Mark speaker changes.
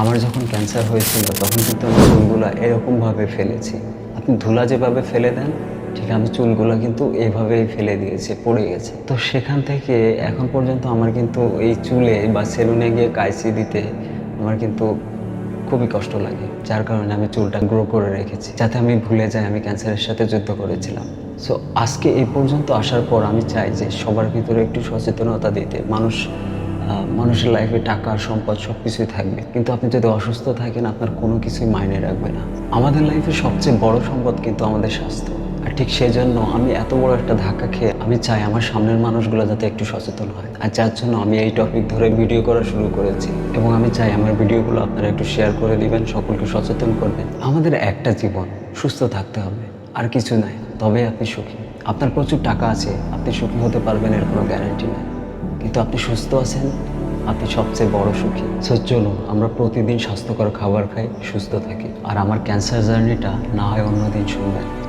Speaker 1: আমার যখন ক্যান্সার হয়েছিল, তখন কিন্তু আমি চুলগুলো এরকমভাবে ফেলেছি। আপনি ধুলা যেভাবে ফেলে দেন, ঠিক আমি চুলগুলো কিন্তু এইভাবেই ফেলে দিয়েছে, পড়ে গেছে। তো সেখান থেকে এখন পর্যন্ত আমার কিন্তু এই চুলে বা সেলুনে গিয়ে কাইসি দিতে আমার কিন্তু খুবই কষ্ট লাগে। যার কারণে আমি চুলটা গ্রো করে রেখেছি। যাতে আমি ভুলে যাই, আমি ক্যান্সারের সাথে যুদ্ধ করেছিলাম। সো আজকে এই পর্যন্ত আসার পর আমি চাই যে সবার ভিতরে একটু সচেতনতা দিতে। মানুষ মানুষের লাইফে টাকা, সম্পদ সব কিছুই থাকবে। কিন্তু আপনি যদি অসুস্থ থাকেন, আপনার কোনো কিছুই মাইনে রাখবে না। আমাদের লাইফে সবচেয়ে বড় সম্পদ কিন্তু আমাদের স্বাস্থ্য। আর ঠিক সেই জন্য আমি এত বড় একটা ধাক্কা খেয়ে আমি চাই আমার সামনের মানুষগুলো যাতে একটু সচেতন হয়। আর যার জন্য আমি এই টপিক ধরে ভিডিও করা শুরু করেছি। এবং আমি চাই আমার ভিডিওগুলো আপনারা একটু শেয়ার করে দিবেন, সকলকে সচেতন করবেন। আমাদের একটা জীবন, সুস্থ থাকতে হবে, আর কিছু নাই। তবে আপনি সুখী। আপনার প্রচুর টাকা আছে, আপনি সুখী হতে পারবেন, এর কোনো গ্যারান্টি নেই। কিন্তু আপনি সুস্থ আছেন? আপনি সবচেয়ে বড় সুখী। সো চলুন, আমরা প্রতিদিন স্বাস্থ্যকর খাবার খাই, সুস্থ থাকি। আর আমার ক্যান্সার জার্নিটা না হয় অন্যদিন শুনবেন